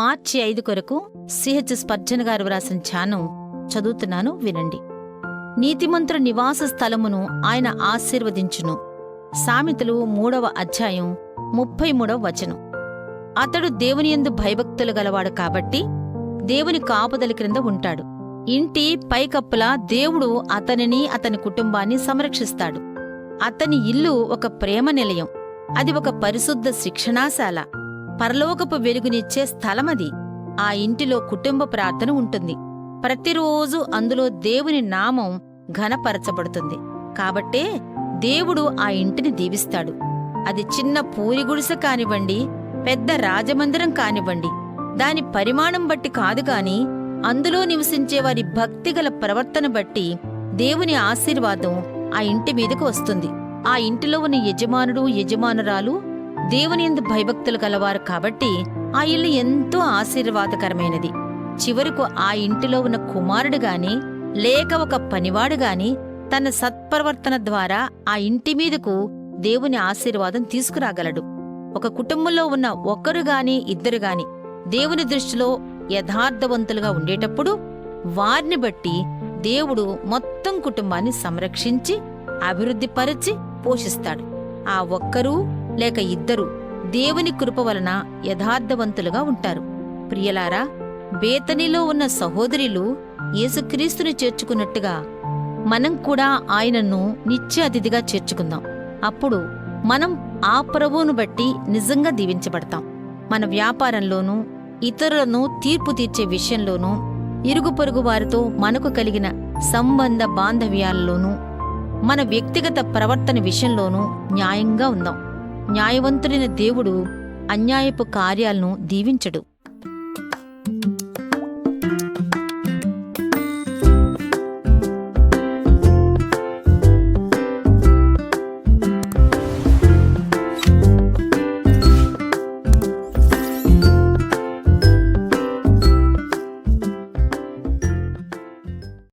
మార్చి ఐదు కొరకు CH Spurgeon గారు వ్రాసిన ఛానం చదువుతున్నాను వినండి. నీతిమంతుల నివాస స్థలమును ఆయన ఆశీర్వదించును. సామెతలు మూడవ అధ్యాయం ముప్పై మూడవ వచనం. అతడు దేవుని యందు భయభక్తులు గలవాడు కాబట్టి దేవుని కాపుదల క్రింద ఉంటాడు. ఇంటి పైకప్పులా దేవుడు అతనిని అతని కుటుంబాన్ని సంరక్షిస్తాడు. అతని ఇల్లు ఒక ప్రేమ నిలయం. అది ఒక పరిశుద్ధ శిక్షణాశాల. పరలోకపు వెలుగునిచ్చే స్థలమది. ఆ ఇంటిలో కుటుంబ ప్రార్థన ఉంటుంది. ప్రతిరోజు అందులో దేవుని నామం ఘనపరచబడుతుంది. కాబట్టే దేవుడు ఆ ఇంటిని దీవిస్తాడు. అది చిన్న పూరి గుడిసె కానివ్వండి పెద్ద రాజమందిరం కానివ్వండి దాని పరిమాణం బట్టి కాదు కాని అందులో నివసించే వారి భక్తిగల ప్రవర్తన బట్టి దేవుని ఆశీర్వాదం ఆ ఇంటి మీదకు వస్తుంది. ఆ ఇంటిలో ఉన్న యజమానుడు యజమానురాలు దేవుని ఎందు భయభక్తులు గలవారు కాబట్టి ఆ ఇల్లు ఎంతో ఆశీర్వాదకరమైనది. చివరకు ఆ ఇంటిలో ఉన్న కుమారుడు గాని లేక ఒక పనివాడు గాని తన సత్ప్రవర్తన ద్వారా ఆ ఇంటి మీదకు దేవుని ఆశీర్వాదం తీసుకురాగలడు. ఒక కుటుంబంలో ఉన్న ఒక్కరు గాని ఇద్దరు గాని దేవుని దృష్టిలో యథార్థవంతులుగా ఉండేటప్పుడు వారిని బట్టి దేవుడు మొత్తం కుటుంబాన్ని సంరక్షించి అభివృద్ధిపరచి పోషిస్తాడు. ఆ ఒక్కరూ లేక ఇద్దరు దేవుని కృప వలన యథార్థవంతులుగా ఉంటారు. ప్రియలారా బేతనిలో ఉన్న సహోదరులు యేసుక్రీస్తుని చేర్చుకున్నట్టుగా మనం కూడా ఆయనను నిత్య అతిథిగా చేర్చుకుందాం. అప్పుడు మనం ఆ ప్రభువును బట్టి నిజంగా దీవించబడతాం. మన వ్యాపారంలోనూ ఇతరులను తీర్పు తీర్చే విషయంలోనూ ఇరుగు పొరుగు వారితో మనకు కలిగిన సంబంధ బాంధవ్యాలలోనూ మన వ్యక్తిగత ప్రవర్తన విషయంలోనూ న్యాయంగా ఉందాం. న్యాయవంతుడైన దేవుడు అన్యాయపు కార్యాలను దీవించడు.